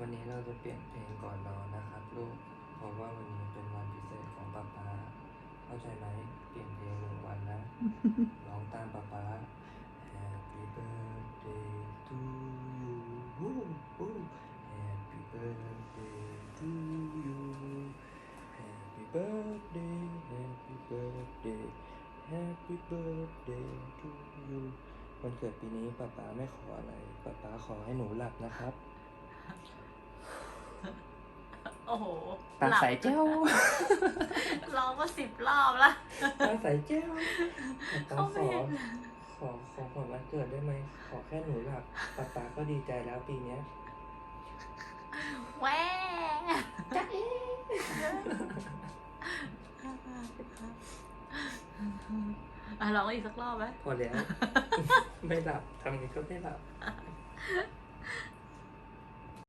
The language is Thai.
วันนี้เราจะเปลี่ยนเพลงก่อนนอนนะครับลูก เพราะว่าวันนี้เป็นวันพิเศษของป๊าป๊า เข้าใจไหม เปลี่ยนเพลงหนึ่งวันนะ ร้องตามป๊าป๊า Happy birthday to you Happy birthday to you Happy birthday Happy birthday Happy birthday to you วันเกิดปีนี้ป๊าป๊าไม่ขออะไรป๊าป๊าขอให้หนูหลับนะครับโอ้โหตาใสเจ้าร้องมาสิบรอบละตาใสเจ้าป๊าเขาขไม่อเห็นขอขอขอวันเกิดได้ไหม ขอแค่หนูหลับป๊าป๊าก็ดีใจแล้วปีเนี้ยแหวจ๊ะเอ๊ะอะร้องอีกสักรอบไหมพอแล้ว ไม่หลับทำไงก็ไม่หลับ